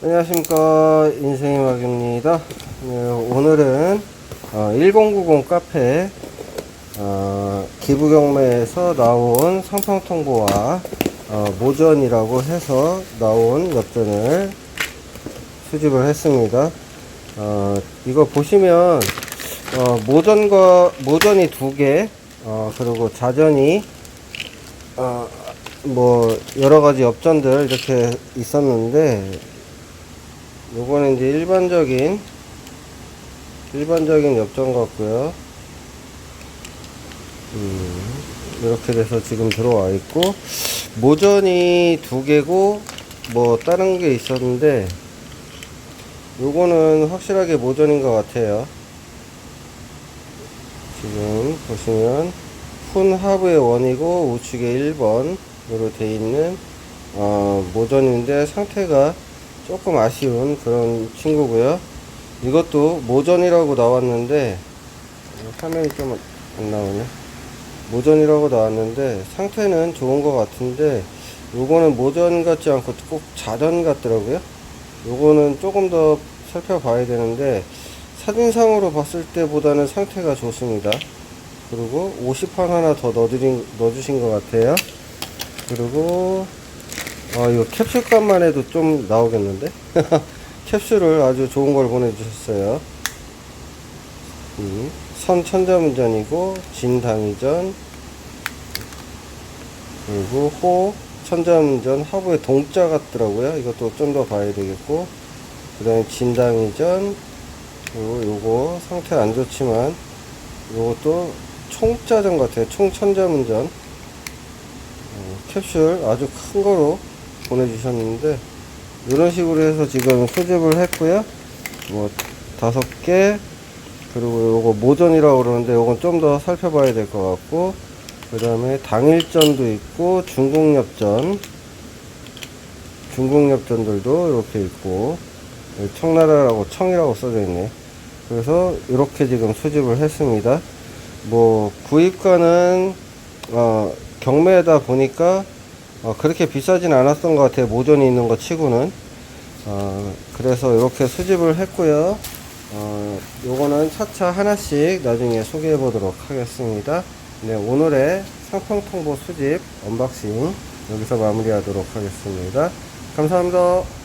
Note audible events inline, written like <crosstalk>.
안녕하십니까. 인생의 막입니다. 네, 오늘은 어, 1090 카페 어, 기부경매에서 나온 상평통보와 어, 모전이라고 해서 나온 엽전을 수집을 했습니다. 어, 이거 보시면 어, 모전과 모전이 두개 어, 그리고 자전이 어, 뭐 여러 가지 엽전들 이렇게 있었는데 요거는 이제 일반적인 일반적인 엽전 같고요. 음, 이렇게 돼서 지금 들어와 있고 모전이 두 개고 뭐 다른 게 있었는데 요거는 확실하게 모전인 것 같아요. 지금 보시면 훈 하부의 원이고 우측에 1번으로 돼 있는 어, 모전인데 상태가 조금 아쉬운 그런 친구고요. 이것도 모전이라고 나왔는데 어, 화면이 좀 안 나오네. 모전이라고 나왔는데 상태는 좋은 것 같은데 요거는 모전 같지 않고 꼭 자전 같더라고요. 요거는 조금 더 살펴봐야 되는데 사진상으로 봤을 때보다는 상태가 좋습니다. 그리고 50판 하나 더 넣어드린, 넣어주신 것 같아요. 그리고, 아, 이거 캡슐값만 해도 좀 나오겠는데? <laughs> 캡슐을 아주 좋은 걸 보내주셨어요. 음, 선 천자문전이고, 진당이전, 그리고 호, 천자문전, 하부에 동자 같더라고요. 이것도 좀 더 봐야 되겠고, 그 다음에 진당이전, 그리고 요거 상태 안 좋지만, 요것도 총짜전 같아요. 총천자문전. 어, 캡슐 아주 큰 거로 보내주셨는데, 이런 식으로 해서 지금 수집을 했고요. 뭐, 다섯 개, 그리고 요거 모전이라고 그러는데, 요건 좀 더 살펴봐야 될 것 같고, 그 다음에 당일전도 있고, 중국엽전, 중국엽전들도 이렇게 있고, 청나라라고 청이라고 써져 있네. 그래서 이렇게 지금 수집을 했습니다. 뭐 구입가는 어, 경매다 보니까 어, 그렇게 비싸진 않았던 것 같아요. 모전이 있는 것 치고는. 어, 그래서 이렇게 수집을 했고요. 어, 요거는 차차 하나씩 나중에 소개해 보도록 하겠습니다. 네, 오늘의 상평통보 수집 언박싱 여기서 마무리하도록 하겠습니다. 감사합니다.